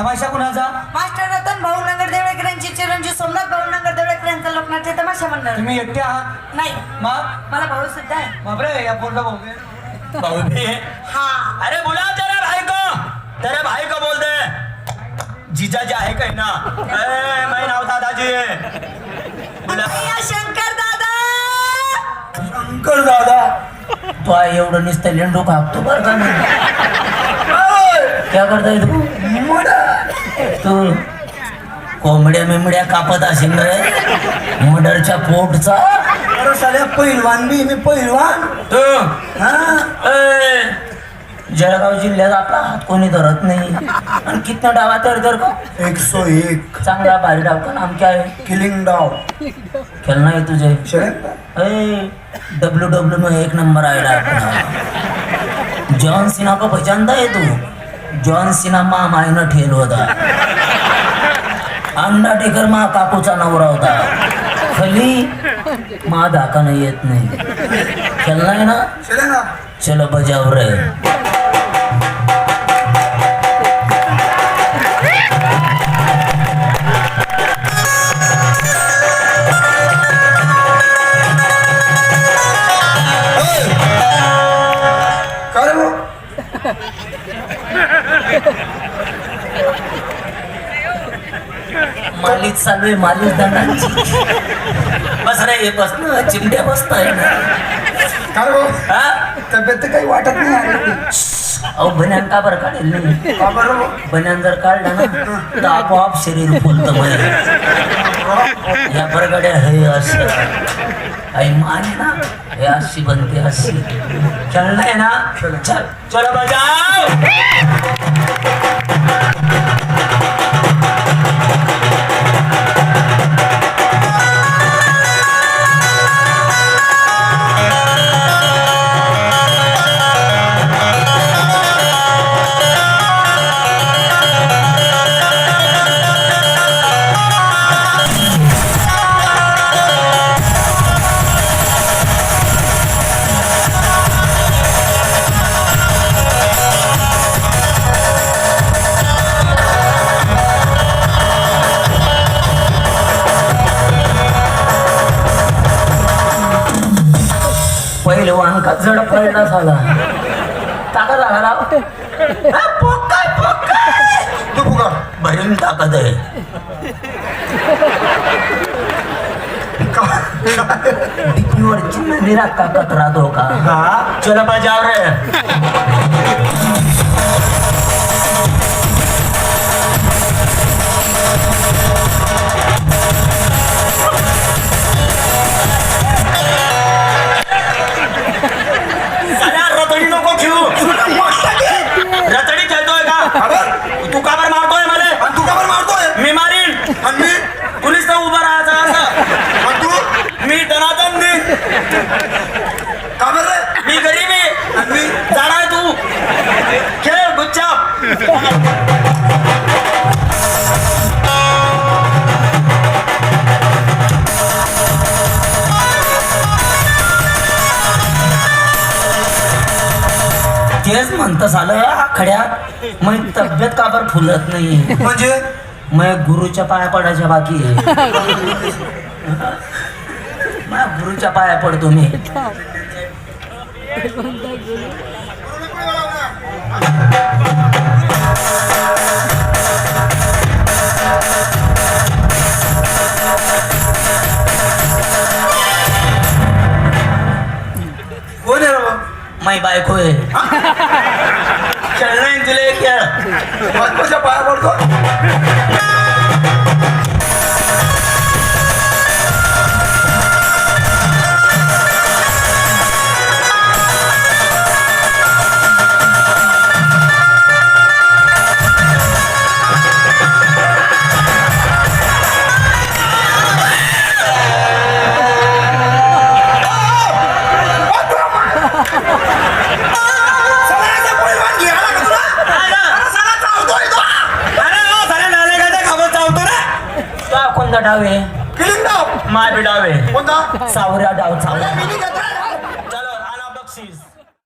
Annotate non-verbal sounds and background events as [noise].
तमाशा कुणाचा? मास्टर रतन भाऊ नगरदेवळेकरांची चिरंजीव सोमनाथ भाऊ नगरदेवळेकरांचा लोकनाट्य तमाशा मंडळ. तुम्ही एकटे आहात? नाही. मग? मला भाऊ सुद्धा आहे. बापरे या पोरला भाऊ भाऊ हा. अरे बुला तेरे भाई को तेरे भाई को बोल दे. जीजा जी आहे काय ना? ए, मैं नाव दादाजी बुला. या शंकर दादा. शंकर दादा? तो आहे एवढं नुसतं लेंडू कापतो बरं का नाही? क्या करताय तू? तू कोंबड्या मेंबड्या कापत असेल रे. मडरच्या पोटचा. अरे साल्या पहिलवान बी मी पहिलवान तू. हा. ए, जळगाव जिल्ह्यात आपला हात कोणी धरत नाही. आणि कितना डावा तर का एक सो एक. चांगला भारी डाव का नाम क्या किलिंग डाव. खेलना है तुझे. शरण डब्ल्यू डब्ल्यू में एक नंबर आएगा अपना जॉन सिन्हा को पहचानता है तू? जॉन सिन्हा मा मायनं ठेल होता अंडाटेकर मा काकूचा नवरा होता. खली मा दाखवणं येत नाही. आहे ना. चलो बजाव रे. मालिश चालू आहे मालिश दंडांची बस रे बस ना चिमट्या ना. काय रे भाऊ हा? तब्येत तर काही वाटत नाही आहे. अहो बन्यान का बरं काढेल नाही का बरं भाऊ? बन्यान जर काढला ना तर आपोआप शरीर फुलतं या बरगड्या हे असं आई मान ना हे अशी बनते अशी. खेळलंय ना? चल चलो बजाव! पहिलवान का? जड पडला झाला. ताकद लागला हा, पोकाय, पोकाय. तू फुगा भरीन ताकद आहे चिन्ह निरा ताकद राहतो का? चलो रे तू का बरं मारतोय? तेच म्हणतं झालं आखड्यात मग तब्येत का बरं फुलत नाही म्हणजे? मग गुरुच्या पाया पडायच्या बाकी गुरुच्या पाया पडतो मी. [laughs] [laughs] माई बायको आहे. खेळणं आहे तुला एक पाया पडतो. कोणता डाव आहे किलिंग डाव माय बी डाव आहे कोणता सावऱ्या डाव रे.